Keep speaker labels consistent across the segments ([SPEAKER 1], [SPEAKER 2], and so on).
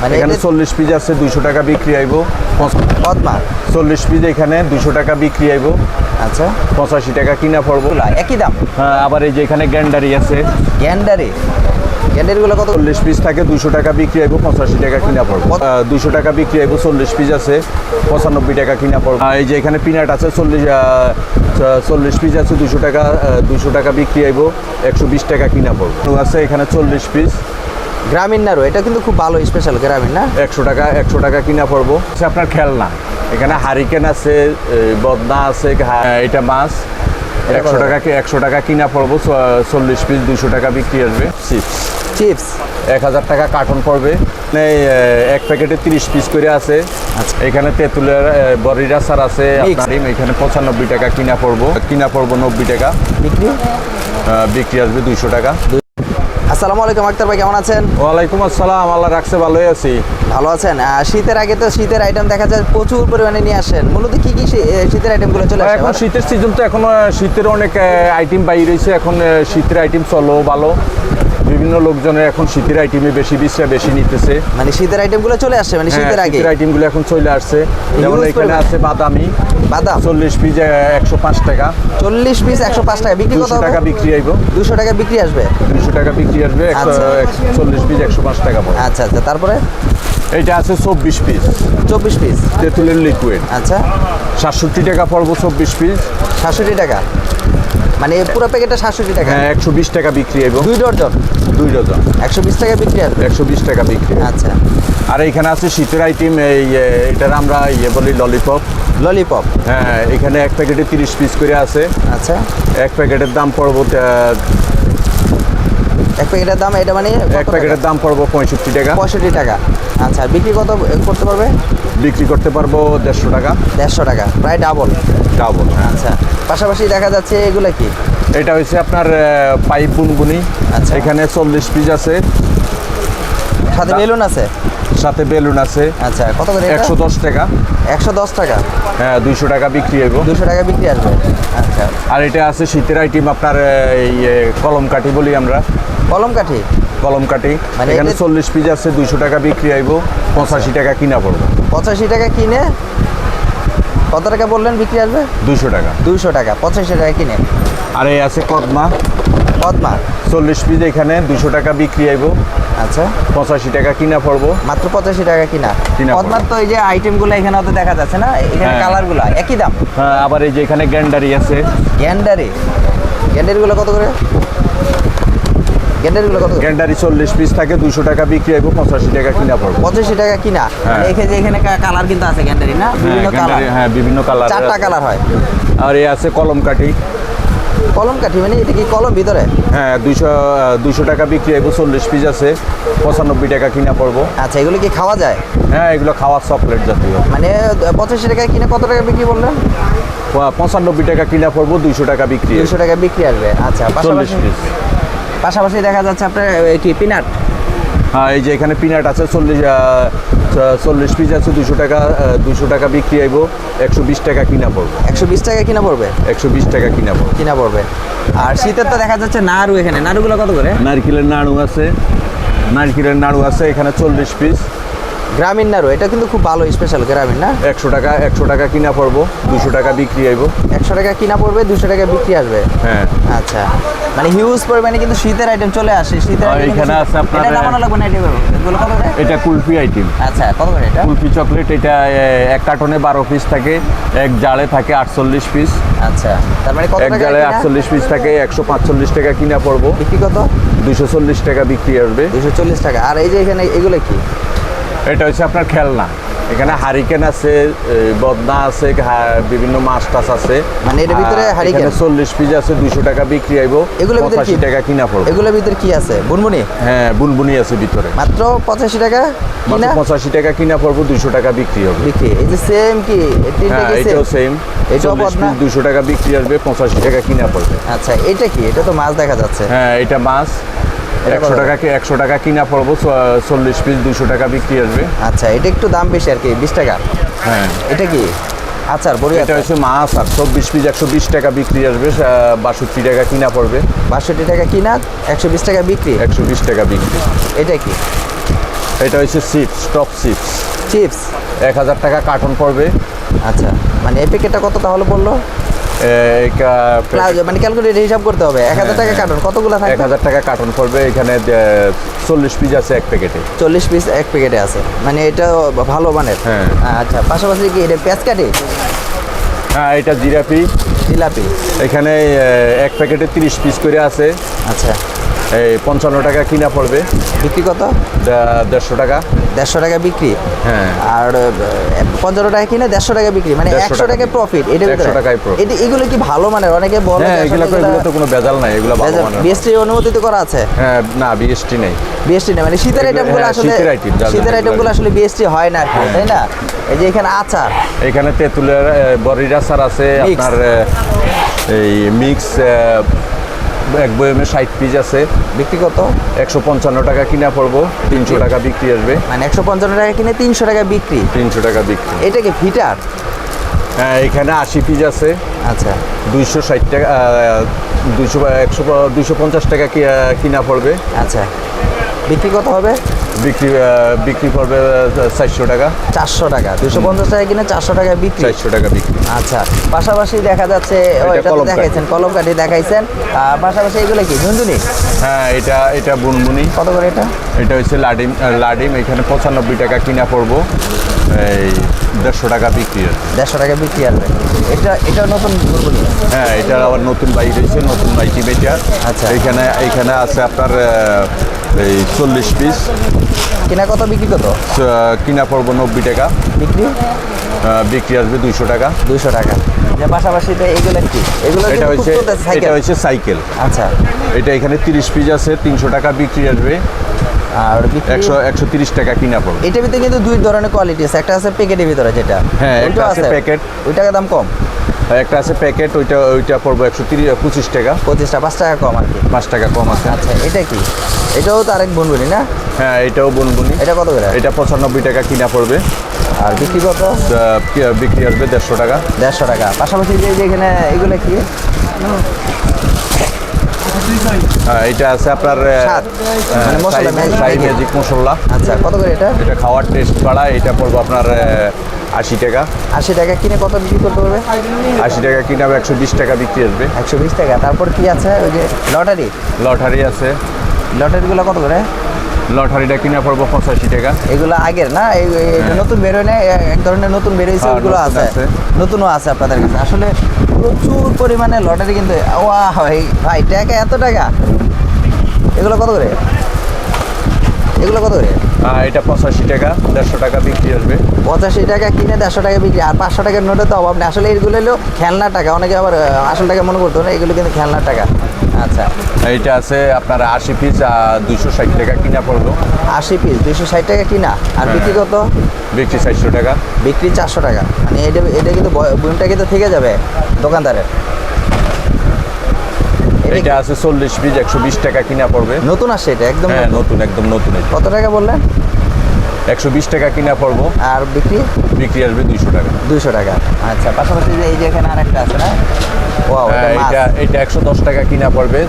[SPEAKER 1] মানে
[SPEAKER 2] এখানে চল্লিশ পিস আছে দুইশো টাকা বিক্রি আইব
[SPEAKER 1] পদ্মা?
[SPEAKER 2] চল্লিশ পিস এখানে দুশো টাকা বিক্রি আইব
[SPEAKER 1] আচ্ছা।
[SPEAKER 2] পঁচাশি টাকা কিনা পড়ব।
[SPEAKER 1] একই দাম?
[SPEAKER 2] হ্যাঁ আবার এই যে এখানে গ্যান্ডারি আছে।
[SPEAKER 1] গ্যান্ডারি? গ্যান্ডারিগুলো কত?
[SPEAKER 2] চল্লিশ পিস থাকে দুশো টাকা বিক্রি আইব পঁচাশি টাকা কিনা পড়ব। দুশো টাকা বিক্রি আইব চল্লিশ পিস আছে পঁচানব্বই টাকা কিনা পড়ব। এই যে এখানে পিনাট আছে চল্লিশ চল্লিশ পিস আছে দুশো টাকা দুশো টাকা বিক্রি আইব একশো বিশ টাকা কিনা পড়ব। আছে এখানে চল্লিশ পিস
[SPEAKER 1] গ্রামীণ নাড়ু এটা কিন্তু খুব ভালো স্পেশাল গ্রামীণ না?
[SPEAKER 2] একশো টাকা একশো টাকা কিনা পড়ব। আপনার খেলনা। এখানে হারিকেন আছে বদনা আছে এটা মাছ। একশো টাকা একশো টাকা কিনা পড়ব চল্লিশ পিস দুশো টাকা বিক্রি আসবে চিপস
[SPEAKER 1] চিপস
[SPEAKER 2] এক হাজার টাকা কার্টন পড়বে। এক প্যাকেটে তিরিশ পিস করে আছে। এখানে তেঁতুলের এ, বড়ির আচার আছে। আপনার এখানে পঁচানব্বই টাকা কিনা পড়ব। কিনা পড়ব নব্বই টাকা।
[SPEAKER 1] বিক্রি?
[SPEAKER 2] বিক্রি আসবে দুইশো টাকা।
[SPEAKER 1] আসসালামু আলাইকুম আক্তার ভাই কেমন আছেন?
[SPEAKER 2] ওয়ালাইকুম আসসালাম আল্লাহ রাখছে ভালোই আছি।
[SPEAKER 1] ভালো আছেন? শীতের আগে তো শীতের আইটেম দেখা যায় প্রচুর পরিমাণে নিয়ে আসেন। মূলত কি কি শীতের আইটেমগুলো চলে আসে?
[SPEAKER 2] এখন শীতের সিজন তো এখন শীতের অনেক আইটেম বাইরে রয়েছে এখন শীতের আইটেম চলো ভালো। বিভিন্ন লোকজনের এখন শীতের আইটেমে বেশি বিশ্রা বেশি নিতেছে।
[SPEAKER 1] মানে শীতের আইটেমগুলো চলে আসছে মানে শীতের আগে?
[SPEAKER 2] আইটেমগুলো এখন চলে আসছে। যেমন এখানে আছে বাদামি
[SPEAKER 1] বাদাম?
[SPEAKER 2] চল্লিশ পিস একশো পাঁচ টাকা।
[SPEAKER 1] চল্লিশ পিস একশো পাঁচ টাকা। বিক্রি কত
[SPEAKER 2] টাকা বিক্রি আইব।
[SPEAKER 1] দুশো টাকা বিক্রি আসবে?
[SPEAKER 2] দুশো টাকা বিক্রি আসবে
[SPEAKER 1] আচ্ছা।
[SPEAKER 2] চল্লিশ পিস একশো পাঁচ টাকা পড়বে।
[SPEAKER 1] আচ্ছা আচ্ছা। তারপরে?
[SPEAKER 2] এইটা আছে চব্বিশ পিস
[SPEAKER 1] চব্বিশ পিস
[SPEAKER 2] তেঁতুলের লিকুইড
[SPEAKER 1] আচ্ছা।
[SPEAKER 2] সাতষট্টি টাকা পড়ব চব্বিশ পিস
[SPEAKER 1] সাতষট্টি টাকা। মানে পুরো প্যাকেটটা সাতষট্টি টাকা।
[SPEAKER 2] হ্যাঁ একশো বিশ টাকা বিক্রি আইব
[SPEAKER 1] দুই ডর্জন
[SPEAKER 2] দুই ডজন।
[SPEAKER 1] একশো বিশ টাকা বিক্রি আসবে
[SPEAKER 2] একশো বিশ টাকা বিক্রি
[SPEAKER 1] আচ্ছা।
[SPEAKER 2] আর এখানে আছে শীতের আইটেম এই এটার আমরা ইয়ে বলি ললিপপ
[SPEAKER 1] ললিপপ
[SPEAKER 2] হ্যাঁ এখানে এক প্যাকেটে তিরিশ পিস করে আছে।
[SPEAKER 1] আচ্ছা।
[SPEAKER 2] এক প্যাকেটের দাম পড়ব
[SPEAKER 1] এক প্যাকেটের দাম এটা মানে
[SPEAKER 2] এক প্যাকেটের দাম পড়ব পঁয়ষট্টি টাকা।
[SPEAKER 1] পঁয়ষট্টি টাকা। আচ্ছা আর বিক্রি কত করতে পারবে?
[SPEAKER 2] বিক্রি করতে পারব দেড়শো টাকা।
[SPEAKER 1] দেড়শো টাকা প্রায় ডাবল
[SPEAKER 2] ডাবল
[SPEAKER 1] আচ্ছা পাশাপাশি দেখা যাচ্ছে এগুলো কি?
[SPEAKER 2] এটা হচ্ছে আপনার পাইপ বুনবুনি।
[SPEAKER 1] আচ্ছা।
[SPEAKER 2] এখানে চল্লিশ পিস আছে।
[SPEAKER 1] সাথে বেলুন আছে?
[SPEAKER 2] সাথে বেলুন আছে।
[SPEAKER 1] আচ্ছা কত করে
[SPEAKER 2] একশো দশ টাকা।
[SPEAKER 1] একশো দশ টাকা?
[SPEAKER 2] হ্যাঁ দুইশো টাকা বিক্রি হইব।
[SPEAKER 1] দুশো টাকা বিক্রি আসবে। আচ্ছা।
[SPEAKER 2] আর এটা আছে শীতের আইটেম আপনার এই কলম কাঠি বলি আমরা।
[SPEAKER 1] কলম কাঠি
[SPEAKER 2] কলম কাঠি
[SPEAKER 1] মানে
[SPEAKER 2] এখানে চল্লিশ পিস আছে দুইশো টাকা বিক্রি আইব পঁচাশি টাকা কিনা পড়ব।
[SPEAKER 1] পঁচাশি টাকা কিনে কত টাকা বললেন বিক্রি আসবে?
[SPEAKER 2] দুইশো টাকা।
[SPEAKER 1] দুইশো টাকা পঁচাশি টাকা কিনে।
[SPEAKER 2] আর এই আছে কদমা।
[SPEAKER 1] পদ্মা
[SPEAKER 2] চল্লিশ পিস এখানে দুশো টাকা বিক্রি আইব
[SPEAKER 1] আচ্ছা।
[SPEAKER 2] পঁচাশি টাকা কিনা পড়ব।
[SPEAKER 1] মাত্র পঁচাশি টাকা কিনা। পদ্মার তো এই যে আইটেমগুলো এখানে অত দেখা যাচ্ছে না এখানে
[SPEAKER 2] হ্যাঁ।
[SPEAKER 1] কালারগুলো একই দাম?
[SPEAKER 2] হ্যাঁ আবার এই যে এখানে গ্যান্ডারি আছে।
[SPEAKER 1] গ্যান্ডারি? গ্যান্ডারিগুলো কত করে? কত?
[SPEAKER 2] চল্লিশ পিস থাকে দুশো টাকা বিক্রি পঁচাশি টাকা কিনা পড়ব।
[SPEAKER 1] পঁচাশি টাকা কিনা?
[SPEAKER 2] হ্যাঁ।
[SPEAKER 1] মানে এখানে এখানে কালার কিন্তু আছে না?
[SPEAKER 2] হ্যাঁ
[SPEAKER 1] বিভিন্ন কালার।
[SPEAKER 2] হ্যাঁ বিভিন্ন কালার
[SPEAKER 1] চারটা কালার হয়।
[SPEAKER 2] আর এই আছে কলম কাঠি।
[SPEAKER 1] কলম কাঠি মানে এটা কি কলম ভিতরে?
[SPEAKER 2] হ্যাঁ দুইশো দুশো টাকা বিক্রি চল্লিশ পিস আছে পঁচানব্বই টাকা কিনা পড়ব।
[SPEAKER 1] আচ্ছা এগুলো কি খাওয়া যায়?
[SPEAKER 2] হ্যাঁ এগুলো খাওয়ার চকলেট জাতীয়।
[SPEAKER 1] মানে পঁচাশি টাকা কিনে কত টাকা বিক্রি বললেন?
[SPEAKER 2] পঁচানব্বই টাকা কিনা পড়ব দুইশো টাকা বিক্রি
[SPEAKER 1] দুশো টাকা বিক্রি আসবে। আচ্ছা
[SPEAKER 2] চল্লিশ পিস
[SPEAKER 1] পাশাপাশি দেখা যাচ্ছে আপনার কি পিনাট?
[SPEAKER 2] হ্যাঁ এই যে এখানে পিনাট আছে চল্লিশ চল্লিশ পিস আছে দুশো টাকা দুশো টাকা বিক্রি আইব একশো বিশ টাকা কিনা পড়বে।
[SPEAKER 1] একশো বিশ টাকা কিনা পড়বে?
[SPEAKER 2] একশো বিশ টাকা কিনা পড়বে।
[SPEAKER 1] কিনা পড়বে। আর শীতের তো দেখা যাচ্ছে নাড়ু এখানে। নাড়ুগুলো কত করে?
[SPEAKER 2] নারকেলের নাড়ু আছে নারকেলের নাড়ু আছে এখানে চল্লিশ পিস
[SPEAKER 1] গ্রামীণ নাড়ু এটা কিন্তু খুব ভালো স্পেশাল গ্রামীণ না?
[SPEAKER 2] একশো টাকা একশো টাকা কিনা পড়ব দুশো টাকা বিক্রি আইব
[SPEAKER 1] একশো টাকা কিনা পড়বে দুশো টাকা বিক্রি আসবে?
[SPEAKER 2] হ্যাঁ।
[SPEAKER 1] আচ্ছা। মানে হিউজ পরিমাণে কিন্তু শীতের আইটেম চলে আসে। শীতের
[SPEAKER 2] এখানে আছে আপনার-
[SPEAKER 1] এটা নামানো লাগবে না এগুলো এগুলো কত করে?
[SPEAKER 2] এটা কুলফি আইটেম
[SPEAKER 1] আচ্ছা কত করে এটা?
[SPEAKER 2] কুলফি চকলেট এটা এক কার্টনে বারো পিস থাকে এক জালে থাকে আটচল্লিশ পিস
[SPEAKER 1] আচ্ছা তার মানে কত
[SPEAKER 2] এক জালে আটচল্লিশ পিস থাকে একশো পাঁচচল্লিশ টাকা কিনা পড়ব।
[SPEAKER 1] বিক্রি কত?
[SPEAKER 2] দুশো চল্লিশ টাকা বিক্রি আসবে।
[SPEAKER 1] দুশো চল্লিশ টাকা। আর এই যে এখানে এগুলো কি?
[SPEAKER 2] এটা হচ্ছে আপনার খেলনা। এখানে হারিকেন আছে বদনা আছে বিভিন্ন মাছ টাছ আছে।
[SPEAKER 1] মানে এটার ভিতরে হারিকেন?
[SPEAKER 2] এখানে চল্লিশ পিস আছে দুইশো টাকা বিক্রি আইব
[SPEAKER 1] এগুলোর ভিতরে কি?
[SPEAKER 2] পঁচাশি টাকা কিনা পড়ব।
[SPEAKER 1] এগুলোর ভিতরে কি আছে? বুনবুনি?
[SPEAKER 2] হ্যাঁ বুনবুনি আছে ভিতরে।
[SPEAKER 1] মাত্র পঁচাশি টাকা
[SPEAKER 2] মাত্র
[SPEAKER 1] কিনা
[SPEAKER 2] পঁচাশি টাকা কিনা পড়ব দুইশো টাকা বিক্রি হবে।
[SPEAKER 1] বিক্রি? এই যে সেম কি? তিনটা
[SPEAKER 2] হ্যাঁ
[SPEAKER 1] কি
[SPEAKER 2] এটাও
[SPEAKER 1] সেম
[SPEAKER 2] চল্লিশ
[SPEAKER 1] বদনা?
[SPEAKER 2] পিস দুশো টাকা বিক্রি আসবে পঁচাশি টাকা কিনা পড়বে।
[SPEAKER 1] আচ্ছা এটা কি? এটা তো মাছ দেখা যাচ্ছে।
[SPEAKER 2] হ্যাঁ এটা মাছ।
[SPEAKER 1] এটা
[SPEAKER 2] একশো টাকা কি একশো টাকা কিনা পড়ব চল্লিশ পিস দুশো টাকা বিক্রি আসবে।
[SPEAKER 1] আচ্ছা এটা একটু দাম বেশি আর কি বিশ টাকা?
[SPEAKER 2] হ্যাঁ।
[SPEAKER 1] এটা কি? আচার বড়ি
[SPEAKER 2] এটা হচ্ছে মাছ আর চব্বিশ পিস একশো বিশ টাকা বিক্রি আসবে বাষট্টি টাকা কিনা পড়বে।
[SPEAKER 1] বাষট্টি টাকা কিনা একশো বিশ টাকা বিক্রি?
[SPEAKER 2] একশো বিশ টাকা বিক্রি।
[SPEAKER 1] এটা কি?
[SPEAKER 2] এটা হচ্ছে চিপস টপ চিপস।
[SPEAKER 1] চিপস?
[SPEAKER 2] এক হাজার টাকা কার্টন পড়বে।
[SPEAKER 1] আচ্ছা মানে এই প্যাকেটটা কত তাহলে বলল? মানে ক্যালকুলেট হিসাব করতে হবে। এক হাজার টাকা কার্টন কতগুলো
[SPEAKER 2] থাকে
[SPEAKER 1] এক
[SPEAKER 2] হাজার টাকা কার্টন পড়বে এখানে চল্লিশ পিস আছে এক প্যাকেটে
[SPEAKER 1] চল্লিশ পিস এক প্যাকেটে আছে। মানে এটা ভালো মানের।
[SPEAKER 2] হ্যাঁ।
[SPEAKER 1] আচ্ছা পাশাপাশি কি এটা পেঁয়াজ কাটে?
[SPEAKER 2] হ্যাঁ এটা জিরাপি
[SPEAKER 1] জিলাপি।
[SPEAKER 2] এখানে এক প্যাকেটে তিরিশ পিস করে আছে।
[SPEAKER 1] আচ্ছা।
[SPEAKER 2] এই পঞ্চান্ন টাকা কিনা পড়বে।
[SPEAKER 1] বিক্রি কত?
[SPEAKER 2] দেড়শো টাকা।
[SPEAKER 1] দেড়শো টাকা বিক্রি?
[SPEAKER 2] হ্যাঁ।
[SPEAKER 1] আর পঞ্চান্ন টাকা কিনে দেড়শো টাকা বিক্রি? মানে একশো টাকা প্রফিট এটা
[SPEAKER 2] 100 টাকায়।
[SPEAKER 1] এটা এগুলো কি ভালো মানের? অনেকে বলে
[SPEAKER 2] হ্যাঁ এগুলো তো কোনো ভেজাল নাই এগুলো ভালো মানের।
[SPEAKER 1] বিএসটি অনুমোদিত করা আছে?
[SPEAKER 2] হ্যাঁ না বিএসটি নেই।
[SPEAKER 1] বিএসটি নেই মানে শীতের আইটেমগুলো
[SPEAKER 2] হ্যাঁ,
[SPEAKER 1] আসলে
[SPEAKER 2] শীতের যা-
[SPEAKER 1] শীতের আইটেমগুলো আসলে বিএসটি হয় না তাই না? এই যে এখানে আচার।
[SPEAKER 2] এখানে তেঁতুলের বড়ির আচার আছে। আপনার এই মিক্স এক বয়মে ষাট পিস আছে।
[SPEAKER 1] ব্যক্তিগত কত?
[SPEAKER 2] একশো পঞ্চান্ন টাকা কিনা পড়ব তিনশো টাকা বিক্রি আসবে।
[SPEAKER 1] মানে একশো পঞ্চান্ন টাকা কিনে তিনশো টাকা বিক্রি?
[SPEAKER 2] তিনশো টাকা বিক্রি।
[SPEAKER 1] এটা কি ফিটার?
[SPEAKER 2] হ্যাঁ এখানে আশি পিস আছে।
[SPEAKER 1] আচ্ছা।
[SPEAKER 2] দুইশো ষাট টাকা দুইশো একশো দুইশো পঞ্চাশ টাকা কিনা পড়বে।
[SPEAKER 1] আচ্ছা। বিক্রি কত হবে?
[SPEAKER 2] বিক্রি বিক্রি পড়বে চারশো টাকা।
[SPEAKER 1] চারশো টাকা। দুশো পঞ্চাশ টাকা কিনে চারশো টাকা বিক্রি?
[SPEAKER 2] চারশো টাকা বিক্রি।
[SPEAKER 1] আচ্ছা পাশাপাশি দেখা যাচ্ছে
[SPEAKER 2] এটা।
[SPEAKER 1] দেখাইছেন কলম কাঠি দেখাইছেন পাশাপাশি এগুলো কি ঝুনঝুনি?
[SPEAKER 2] হ্যাঁ এটা এটা বুনবুনি।
[SPEAKER 1] কত করে এটা?
[SPEAKER 2] এটা হচ্ছে লাডিম লাডিম এখানে পঁচানব্বই টাকা কিনা পড়ব। এই দেড়শো টাকা বিক্রি।
[SPEAKER 1] দেড়শো টাকা বিক্রি আসবে এটা এটা নতুন
[SPEAKER 2] হ্যাঁ এটা আবার নতুন বাইক রয়েছে নতুন বাইটি বেটা
[SPEAKER 1] আচ্ছা।
[SPEAKER 2] এখানে এখানে আছে আপনার এই চল্লিশ পিস
[SPEAKER 1] কিনা কত বিক্রি কত?
[SPEAKER 2] কিনা পড়ব নব্বই টাকা।
[SPEAKER 1] বিক্রি?
[SPEAKER 2] বিক্রি আসবে দুইশো টাকা।
[SPEAKER 1] দুইশো টাকা। যে পাশাপাশি এগুলো কি? এগুলো
[SPEAKER 2] এটা হচ্ছে এটা হচ্ছে সাইকেল
[SPEAKER 1] আচ্ছা।
[SPEAKER 2] এটা এখানে তিরিশ পিস আছে তিনশো টাকা বিক্রি আসবে।
[SPEAKER 1] আর
[SPEAKER 2] একশো একশো তিরিশ টাকা কিনা পড়বে।
[SPEAKER 1] এটার ভিতরে কিন্তু দুই ধরনের কোয়ালিটি আছে। একটা আছে প্যাকেটের ভিতরে যেটা।
[SPEAKER 2] হ্যাঁ, একটা আছে প্যাকেট।
[SPEAKER 1] ওই টাকা দাম কম।
[SPEAKER 2] একটা আছে প্যাকেট ওইটা ওইটা পড়ব একশো তিরিশ পঁচিশ টাকা।
[SPEAKER 1] পঁচিশটা পাঁচ টাকা কম আর কি।
[SPEAKER 2] পাঁচ টাকা কম আছে।
[SPEAKER 1] আচ্ছা এটা কি? এটাও তো আরেক বুনবুনি না?
[SPEAKER 2] হ্যাঁ এটাও বুনবুনি।
[SPEAKER 1] এটা কত করে?
[SPEAKER 2] এটা পঁচানব্বই টাকা কিনা পড়বে।
[SPEAKER 1] আর বিক্রি কত?
[SPEAKER 2] বিক্রি আসবে দেড়শো টাকা।
[SPEAKER 1] দেড়শো টাকা। পাশাপাশি যে এখানে এগুলো কি?
[SPEAKER 2] হ্যাঁ এটা আছে আপনার
[SPEAKER 1] মানে মশলা, ম্যাজিক- আচ্ছা কত করে এটা?
[SPEAKER 2] এটা খাওয়ার টেস্ট বাড়া এটা পড়ব আপনার আশি টাকা।
[SPEAKER 1] আশি টাকা কিনে কত বিক্রি করতে হবে
[SPEAKER 2] আশি টাকা কিনা একশো বিশ টাকা বিক্রি আসবে।
[SPEAKER 1] একশো বিশ টাকা। তারপর কি আছে? ওই যে লটারি।
[SPEAKER 2] লটারি আছে।
[SPEAKER 1] লটারিগুলো কত করে?
[SPEAKER 2] লটারিটা কিনা পড়ব পঁচাশি টাকা।
[SPEAKER 1] এগুলো আগের না? এই এই- নতুন বেরোয় না? এক ধরনের নতুন বেরোয়েছে
[SPEAKER 2] হ্যাঁ,
[SPEAKER 1] আছে।
[SPEAKER 2] আছে।
[SPEAKER 1] নতুনও আছে আপনাদের কাছে। আসলে প্রচুর পরিমাণে লটারি কিন্তু ওয়া ভাই ভাই টাকা এত টাকা? এগুলো কত করে? এগুলো কত করে?
[SPEAKER 2] এটা পঁচাশি টাকা দেড়শো টাকা বিক্রি আসবে।
[SPEAKER 1] পঁচাশি টাকা কিনে দেড়শো টাকা বিক্রি আর পাঁচশো টাকার নোটে তো অভাব নেই। আসলে এগুলো হলো খেলনার টাকা। অনেকে আবার আসল টাকা মনে করতো না এগুলো কিন্তু খেলনার টাকা। আচ্ছা।
[SPEAKER 2] এইটা আছে আপনার আশি পিস দুইশো ষাট টাকা কিনা পড়ব
[SPEAKER 1] আশি পিস দুইশো ষাট টাকা কিনা। আর বিক্রি কত?
[SPEAKER 2] বিক্রি চারশো টাকা।
[SPEAKER 1] বিক্রি চারশো টাকা। মানে এটা এটা কিন্তু বুনটা কিন্তু থেকে যাবে দোকানদারের। এটা
[SPEAKER 2] আছে চল্লিশ পিস একশো বিশ টাকা কিনা পড়বে।
[SPEAKER 1] নতুন আসছে এটা একদম
[SPEAKER 2] হ্যাঁ
[SPEAKER 1] নতুন।
[SPEAKER 2] একদম নতুন
[SPEAKER 1] কত টাকা বললেন
[SPEAKER 2] একশো বিশ টাকা কিনা পড়ব।
[SPEAKER 1] আর বিক্রি?
[SPEAKER 2] বিক্রি আসবে দুইশো টাকা।
[SPEAKER 1] দুইশো টাকা। আচ্ছা পাশাপাশি যে এই যে এখানে আরেকটা আছে না?
[SPEAKER 2] হ্যাঁ, এটা এটা একশো দশ টাকা কিনা পড়বে।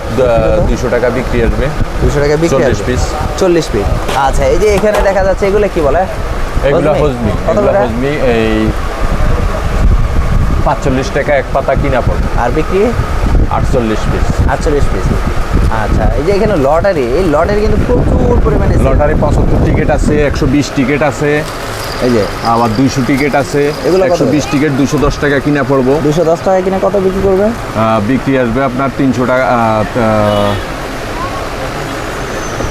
[SPEAKER 2] দুইশো টাকা? বিক্রি আসবে।
[SPEAKER 1] দুশো টাকা বিক্রি
[SPEAKER 2] চল্লিশ। পিস।
[SPEAKER 1] চল্লিশ পিস। আচ্ছা এই যে এখানে দেখা যাচ্ছে এগুলো কি বলে?
[SPEAKER 2] এগুলো
[SPEAKER 1] হজমি?
[SPEAKER 2] হজমি এগুলো হজমি এই পাঁচচল্লিশ টাকা এক পাতা কিনা পড়বে।
[SPEAKER 1] আর বিক্রি?
[SPEAKER 2] আটচল্লিশ পিস
[SPEAKER 1] আটচল্লিশ পিস আচ্ছা এই যে এখানে লটারি এই লটারি কিন্তু প্রচুর পরিমাণে
[SPEAKER 2] লটারি পঁচাত্তর টিকিট আছে একশো বিশ টিকিট আছে
[SPEAKER 1] এই যে।
[SPEAKER 2] আবার দুইশো টিকিট আছে
[SPEAKER 1] এগুলো
[SPEAKER 2] একশো বিশ টিকিট দুশো দশ টাকা কিনা পড়ব।
[SPEAKER 1] দুশো দশ টাকা কিনে কত বিক্রি করবে?
[SPEAKER 2] বিক্রি আসবে আপনার তিনশো টাকা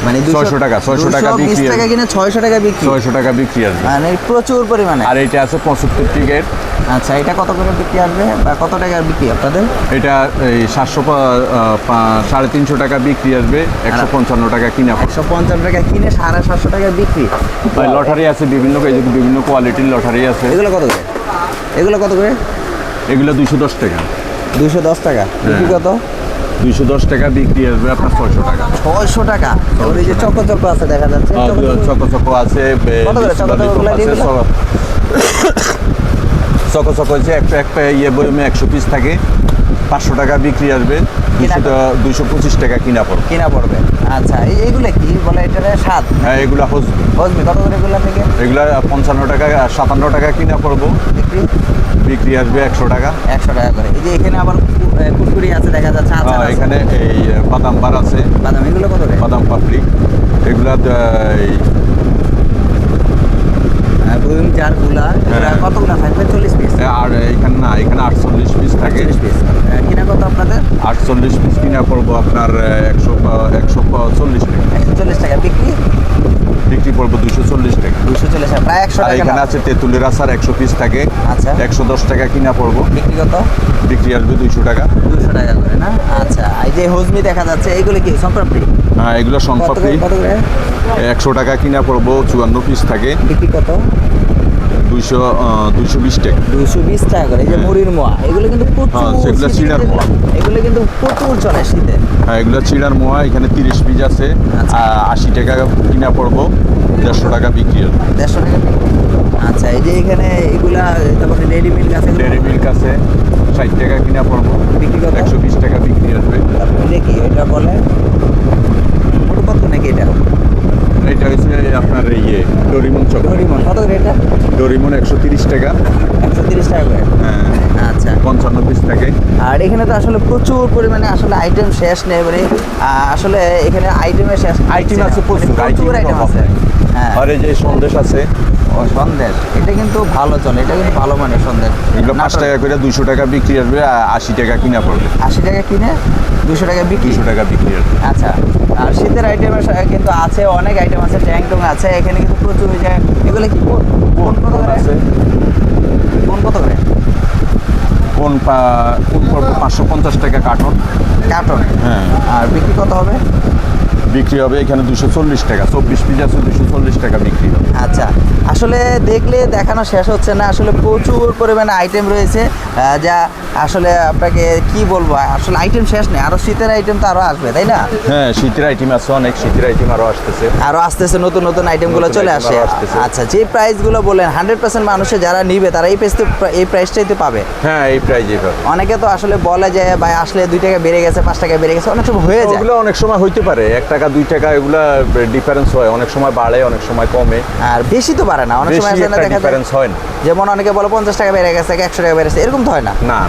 [SPEAKER 1] মানে
[SPEAKER 2] 600 টাকা, 600 টাকা
[SPEAKER 1] 220
[SPEAKER 2] বিক্রি
[SPEAKER 1] টাকা। কিনে ছয়শো টাকা বিক্রি।
[SPEAKER 2] ছয়শো টাকা বিক্রি আসবে।
[SPEAKER 1] মানে প্রচুর পরিমাণে।
[SPEAKER 2] আর এটা আছে পঁচাত্তর টিকিট
[SPEAKER 1] আচ্ছা এটা কত করে বিক্রি আসবে বা কত টাকার বিক্রি আপনাদের?
[SPEAKER 2] এটা এই সাতশো সাড়ে তিনশো টাকা বিক্রি আসবে একশো পঞ্চান্ন টাকা কিনা। পড়বে
[SPEAKER 1] একশো পঞ্চান্ন টাকা কিনে সাড়ে সাতশো টাকা বিক্রি।
[SPEAKER 2] ভাই লটারি আছে বিভিন্ন বিভিন্ন কোয়ালিটির লটারি আছে।
[SPEAKER 1] এগুলো কত করে? এগুলো কত করে?
[SPEAKER 2] এগুলো দুইশো দশ টাকা।
[SPEAKER 1] দুশো দশ টাকা। বিক্রি কত?
[SPEAKER 2] দুইশো দশ টাকা বিক্রি আসবে আপনার ছয়শো টাকা।
[SPEAKER 1] ছয়শো টাকা। ওর এই যে চক্র চক্র আছে দেখা যাচ্ছে।
[SPEAKER 2] চকো চকো আছে
[SPEAKER 1] choco choco?
[SPEAKER 2] Choco- choco choco হচ্ছে একটা একটা ইয়ে বইমে একশো পিস থাকে। পাঁচশো টাকা বিক্রি আসবে দুশো দুশো পঁচিশ টাকা কিনা পড়বে।
[SPEAKER 1] কিনা পড়বে। আচ্ছা এই এইগুলো কি? বলে এটারে স্বাদ?
[SPEAKER 2] হ্যাঁ এগুলা হসবি
[SPEAKER 1] বসবি কত করে এগুলো থেকে?
[SPEAKER 2] এগুলা পঞ্চান্ন টাকা সাতান্ন টাকা কিনা পড়ব।
[SPEAKER 1] বিক্রি?
[SPEAKER 2] বিক্রি আসবে একশো টাকা।
[SPEAKER 1] একশো টাকা করে। এই যে এখানে আবার কুরকুরি আছে দেখা যাচ্ছে আচার আছে।
[SPEAKER 2] এখানে এই বাদাম বার আছে।
[SPEAKER 1] বাদাম এগুলো কত
[SPEAKER 2] বাদাম পাপড়ি। এগুলা আহ, এই
[SPEAKER 1] বুইং চারগুলা এগুলা
[SPEAKER 2] হ্যাঁ।
[SPEAKER 1] কতগুলা থাকবে? চল্লিশ পিস
[SPEAKER 2] আর এখানে না এখানে আটচল্লিশ পিস থাকে।
[SPEAKER 1] পিস কিনা কত আপনাদের?
[SPEAKER 2] আটচল্লিশ পিস কিনা পড়ব আপনার একশো একশো চল্লিশ টাকা।
[SPEAKER 1] একশো চল্লিশ টাকা। বিক্রি?
[SPEAKER 2] বিক্রি পড়ব দুশো চল্লিশ টাকা।
[SPEAKER 1] দুশো চল্লিশ টাকা প্রায় একশো
[SPEAKER 2] আর
[SPEAKER 1] টাকা।
[SPEAKER 2] এখানে আছে তেঁতুলের আচার একশো পিস থাকে।
[SPEAKER 1] আচ্ছা।
[SPEAKER 2] একশো দশ টাকা কিনা পড়ব।
[SPEAKER 1] বিক্রি কত?
[SPEAKER 2] বিক্রি আসবে দুইশো টাকা।
[SPEAKER 1] দুশো টাকা করে না? আচ্ছা এই যে হজমি দেখা যাচ্ছে এইগুলো কি সম্পর্কে
[SPEAKER 2] হ্যাঁ এগুলো
[SPEAKER 1] করে
[SPEAKER 2] একশো টাকা কিনা পড়ব চুয়ান্ন পিস থাকে।
[SPEAKER 1] বিক্রি কত?
[SPEAKER 2] দুইশো দুইশো বিশ টাকা।
[SPEAKER 1] দুশো বিশ টাকা করে এই যে মুড়ির মোয়া এগুলো কিন্তু
[SPEAKER 2] হ্যাঁ,
[SPEAKER 1] প্রচুর
[SPEAKER 2] সেগুলো চিড়ার মোয়া।
[SPEAKER 1] এগুলো কিন্তু প্রচুর চলে শীতে।
[SPEAKER 2] হ্যাঁ এগুলো চিড়ার মোয়া এখানে তিরিশ পিস আছে
[SPEAKER 1] আচ্ছা।
[SPEAKER 2] আশি টাকা কিনা পড়ব দেড়শো টাকা বিক্রি হবে
[SPEAKER 1] দেড়শো টাকা আচ্ছা এই যে এখানে এগুলা তারপরে ডেরি মিল্ক আছে
[SPEAKER 2] ডেরি মিল্ক আছে ষাট টাকা কিনা পড়ব
[SPEAKER 1] বিক্রি কত?
[SPEAKER 2] একশো বিশ টাকা বিক্রি আসবে।
[SPEAKER 1] তারপরে কি এটা বলে? কত নাকি এটা?
[SPEAKER 2] এটা হচ্ছে আপনার ইয়ে ডরিমন চক
[SPEAKER 1] হরিমন কত করে এটা?
[SPEAKER 2] ডরিমন একশো তিরিশ টাকা।
[SPEAKER 1] একশো তিরিশ টাকা করে?
[SPEAKER 2] হ্যাঁ,
[SPEAKER 1] আচ্ছা।
[SPEAKER 2] পঞ্চান্ন পিস থাকে।
[SPEAKER 1] আর এখানে তো আসলে প্রচুর পরিমাণে আসলে আইটেম শেষ নেই মানে আসলে এখানে আইটেমের শেষ
[SPEAKER 2] আইটেম আছে প্রচুর
[SPEAKER 1] মানে প্রচুর
[SPEAKER 2] আইটেম
[SPEAKER 1] আছে। হ্যাঁ।
[SPEAKER 2] আর এই যে সন্দেশ আছে।
[SPEAKER 1] ও সন্দেশ এটা কিন্তু ভালো চলে এটা কিন্তু ভালো মানের সন্দেশ।
[SPEAKER 2] এগুলো পাঁচ টাকা করে দুশো টাকা বিক্রি আসবে আশি টাকা কিনা পড়বে।
[SPEAKER 1] আশি টাকা কিনে দুশো টাকা বিক্রি?
[SPEAKER 2] দুশো টাকা বিক্রি
[SPEAKER 1] আচ্ছা। আর শীতের আইটেম কিন্তু আছে অনেক আইটেম আছে ট্যাং টং আছে এখানে কিন্তু প্রচুর এই যায়। এগুলো কি কোন কত করে
[SPEAKER 2] আছে?
[SPEAKER 1] কোন কত করে?
[SPEAKER 2] কোন পা- কোন পড়বে পাঁচশো পঞ্চাশ টাকা কার্টন।
[SPEAKER 1] কার্টন।
[SPEAKER 2] হ্যাঁ।
[SPEAKER 1] আর বিক্রি কত হবে?
[SPEAKER 2] বিক্রি হবে এখানে দুশো চল্লিশ টাকা চব্বিশ পিস আছে দুশো চল্লিশ টাকা বিক্রি হবে।
[SPEAKER 1] আচ্ছা আসলে দেখলে দেখানো শেষ হচ্ছে না আসলে প্রচুর পরিমাণে আইটেম রয়েছে যা আসলে আপনাকে কি বলব আসলে আইটেম শেষ নেই আরও শীতের আইটেম তো আরও আসবে তাই না?
[SPEAKER 2] হ্যাঁ শীতের আইটেম আছে অনেক শীতের আইটেম আরও আসতেছে।
[SPEAKER 1] আরও আসতেছে নতুন নতুন আইটেমগুলো
[SPEAKER 2] নতুন
[SPEAKER 1] চলে আসে। আচ্ছা যে প্রাইসগুলো বললেন হান্ড্রেড পার্সেন্ট মানুষে যারা নিবে তারা এই প্রাইস এই প্রাইসটাই তো পাবে।
[SPEAKER 2] হ্যাঁ এই প্রাইজে পাবে।
[SPEAKER 1] অনেকে তো আসলে বলে যে ভাই আসলে দুই টাকা বেড়ে গেছে পাঁচ টাকা বেড়ে গেছে অনেক সময় হয়ে যায়।
[SPEAKER 2] অনেক সময় হইতে পারে এক টাকা দুই টাকা এগুলা ডিফারেন্স হয়। অনেক সময় বাড়ে অনেক সময় কমে।
[SPEAKER 1] আর বেশি তো বাড়ে না। অনেক সময় দেখা
[SPEAKER 2] ডিফারেন্স হয় না।
[SPEAKER 1] যেমন অনেকে বলে পঞ্চাশ টাকা বেড়ে গেছে একশো টাকা বেড়েছে এরকম তো হয় না
[SPEAKER 2] না।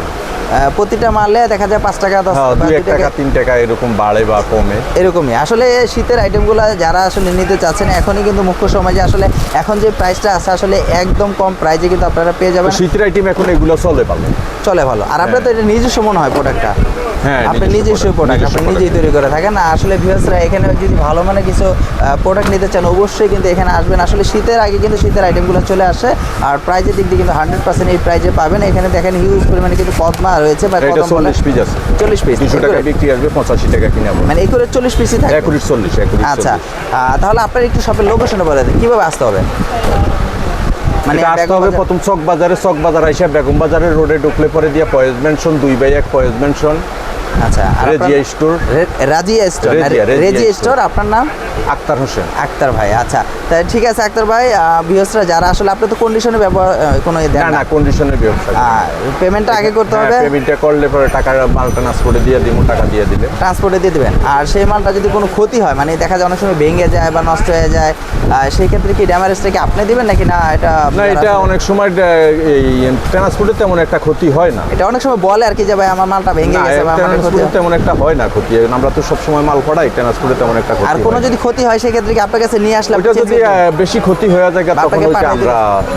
[SPEAKER 1] প্রতিটা মালে দেখা যায় পাঁচ টাকা দশ
[SPEAKER 2] হ্যাঁ টাকা তিন টাকা এরকম বাড়ে বা কমে।
[SPEAKER 1] এরকমই। আসলে শীতের আইটেমগুলো যারা আসলে নিতে চাচ্ছেন এখনই কিন্তু মুখ্য সময় যে আসলে এখন যে প্রাইসটা আছে আসলে একদম কম প্রাইসে কিন্তু আপনারা পেয়ে যাবেন।
[SPEAKER 2] শীতের আইটেম এখন এগুলো চলে ভালো?
[SPEAKER 1] চলে ভালো। আর আপনার তো এটা নিজস্ব মনে হয় প্রোডাক্টটা
[SPEAKER 2] হ্যাঁ
[SPEAKER 1] আপনি নিজস্ব প্রোডাক্ট আপনি নিজেই তৈরি করে থাকেন। আসলে ভিউসরা এখানে যদি ভালো মানে কিছু প্রোডাক্ট নিতে চান অবশ্যই কিন্তু এখানে আসবেন। আসলে শীতের আগে কিন্তু শীতের আইটেমগুলো চলে আসে। আর প্রাইজের দিক দিয়ে কিন্তু হান্ড্রেড পার্সেন্ট এই প্রাইজে পাবেন। এখানে দেখেন হিউজ পরিমাণে কিন্তু পদ্মা রয়েছে বা বলে।
[SPEAKER 2] চল্লিশ পিস আছে।
[SPEAKER 1] চল্লিশ পিস
[SPEAKER 2] 200 টাকা বিক্রি আসবে পঁচাশি টাকা কিনে
[SPEAKER 1] মানে এই করে চল্লিশ পিসই থাকে।
[SPEAKER 2] একুশ চল্লিশ একুশ
[SPEAKER 1] আচ্ছা। আহ, তাহলে আপনার একটু শপের লোকেশনে বলে দেন। কীভাবে আসতে হবে? মানে
[SPEAKER 2] মানে আসতে হবে প্রথম চক বাজারে চক বাজার আইসা বেগম বাজারের রোডে ঢুকলে পরে দিয়ে পয়েজ মেনশন দুই বাই এক পয়েজ মেনশন
[SPEAKER 1] আচ্ছা আর
[SPEAKER 2] Rezia store
[SPEAKER 1] Razia store
[SPEAKER 2] Rezia, Rezia
[SPEAKER 1] Rezia
[SPEAKER 2] store.
[SPEAKER 1] Store আপনার নাম?
[SPEAKER 2] আক্তার হোসেন।
[SPEAKER 1] আক্তার ভাই আচ্ছা। তাই ঠিক আছে আক্তার ভাই বিহসরা যারা আসলে আপনি তো কন্ডিশনে ব্যবহার কোনো
[SPEAKER 2] না
[SPEAKER 1] না।
[SPEAKER 2] না কন্ডিশনের ব্যবসা
[SPEAKER 1] পেমেন্টটা আগে করতে হবে।
[SPEAKER 2] পেমেন্টটা করলে পরে টাকা মাল ট্রান্সপোর্টে দিয়ে দিব টাকা দিয়ে দিলে।
[SPEAKER 1] ট্রান্সপোর্টে দিয়ে দেবেন। আর সেই মালটা যদি কোনো ক্ষতি হয় মানে দেখা যায় অনেক সময় ভেঙে যায় বা নষ্ট হয়ে যায় সেই ক্ষেত্রে কি ড্যামারেজটা কি আপনি দিবেন নাকি না এটা
[SPEAKER 2] না এটা অনেক সময় ডা- এই ট্রান্সপোর্টে তেমন একটা ক্ষতি হয় না।
[SPEAKER 1] এটা অনেক সময় বলে আর কি যে ভাই আমার মালটা ভেঙে গেছে বা
[SPEAKER 2] ট্রান্সপোর্টে তেমন একটা হয় না ক্ষতি। আমরা তো সবসময় মাল পড়াই ট্রান্সপোর্টে তেমন একটা ক্ষতি
[SPEAKER 1] আর কোনো যদি ক্ষতি হয় সেই ক্ষেত্রে কি আপনার কাছে নিয়ে আসলে change
[SPEAKER 2] যদি বেশি ক্ষতি হয়ে যায় তখন ওইটা আমরা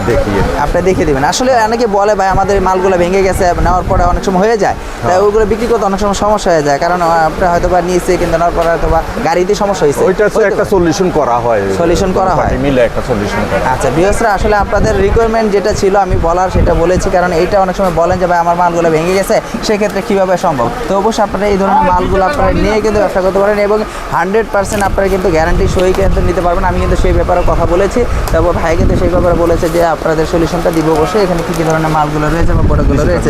[SPEAKER 2] দেখি
[SPEAKER 1] আপনি দেখে দিবেন। আসলে অনেকে বলে ভাই আমাদের মালগুলো ভেঙে গেছে নেওয়ার পরে অনেক সময় হয়ে যায়। তাই
[SPEAKER 2] হ্যাঁ।
[SPEAKER 1] ওইগুলো বিক্রি করতে অনেক সময় সমস্যা হয়ে যায়। কারণ আপনি হয়তো বা নিয়েছে কিন্তু নেওয়ার পরে হয়তো বা গাড়িতে সমস্যা হয়েছে।
[SPEAKER 2] ওইটা হচ্ছে একটা সলিউশন করা হয়।
[SPEAKER 1] Solution করা হয়।
[SPEAKER 2] মিলে একটা সলিউশন করা।
[SPEAKER 1] আচ্ছা বিহসরা আসলে আপনাদের রিকোয়ারমেন্ট যেটা ছিল আমি বলার সেটা বলেছি। কারণ এইটা অনেক সময় বলেন যে ভাই আমার মালগুলো ভেঙে গেছে। সেক্ষেত্রে কীভাবে সম্ভব? তো অবশ্যই আপনারা এই ধরনের মালগুলো আপনারা নিয়ে কিন্তু ব্যবসা করতে পারেন এবং হান্ড্রেড পার্সেন্ট আপনারা কিন্তু গ্যারান্টি সই কিন্তু নিতে পারবেন। আমি কিন্তু সেই ব্যাপারে কথা বলেছি। তারপর ভাই কিন্তু সেই ব্যাপারে বলেছে যে আপনাদের সলিউশনটা দিব অবশ্যই। এখানে কী কী ধরনের মালগুলো রয়েছে বা প্রোডাক্টগুলো রয়েছে?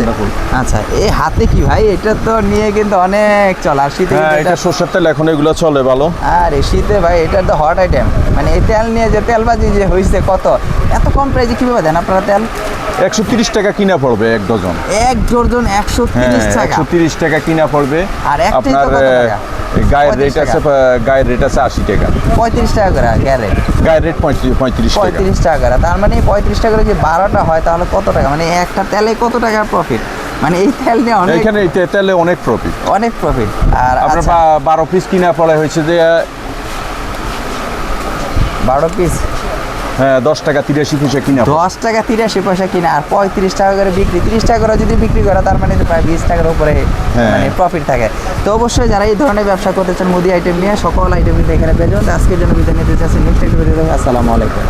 [SPEAKER 1] আচ্ছা এই হাতে কি ভাই? এটা তো নিয়ে কিন্তু অনেক চল। আর শীতে
[SPEAKER 2] হ্যাঁ এটা সর্ষের তেল এখন এগুলো চলে ভালো।
[SPEAKER 1] আর শীতে ভাই এটা তো হট আইটেম মানে এই তেল নিয়ে যে তেলবাজি যে হয়েছে কত? এত কম প্রাইসে কীভাবে দেন আপনারা তেল?
[SPEAKER 2] একশো তিরিশ টাকা কিনা পড়বে এক ডজন।
[SPEAKER 1] এক ডজন একশো
[SPEAKER 2] হ্যাঁ
[SPEAKER 1] তিরিশ টাকা।
[SPEAKER 2] একশো তিরিশ টাকা কিনা পড়বে।
[SPEAKER 1] আর
[SPEAKER 2] আপনার? গায়ের রেট আছে গায়ের রেট আছে আশি টাকা।
[SPEAKER 1] পঁয়ত্রিশ টাকা করে গ্যারে
[SPEAKER 2] গায়ের রেট পঁয়ত্রিশ পঁয়ত্রিশ টাকা।
[SPEAKER 1] পঁয়ত্রিশ টাকা করে। তার মানে পঁয়ত্রিশ টাকা করে যদি বারোটা হয় তাহলে কত টাকা? মানে একটা তেলে কত টাকার প্রফিট মানে এই তেল নিয়ে অনেক
[SPEAKER 2] এখানে এই তেলে অনেক প্রফিট
[SPEAKER 1] অনেক প্রফিট আর
[SPEAKER 2] আপনার
[SPEAKER 1] আচ্ছা,
[SPEAKER 2] বারো পিস কিনা পড়ে হয়েছে যে
[SPEAKER 1] বারো পিস
[SPEAKER 2] হ্যাঁ দশ টাকা তিরাশি পয়সা কিনা
[SPEAKER 1] দশ টাকা তিরাশি পয়সা কিনা আর পঁয়ত্রিশ টাকা করে বিক্রি। তিরিশ টাকা করে যদি বিক্রি করে তার মানে প্রায় বিশ টাকার উপরে
[SPEAKER 2] হ্যাঁ।
[SPEAKER 1] মানে প্রফিট থাকে। তো অবশ্যই যারা এই ধরনের ব্যবসা করতে চান মুদি আইটেম নিয়ে সকল আইটেম কিন্তু এখানে পেয়ে যাবেন। আজকের জন্য বিদায় নিতে চাচ্ছি। নেক্সট একটা ভিডিও আসসালামু আলাইকুম।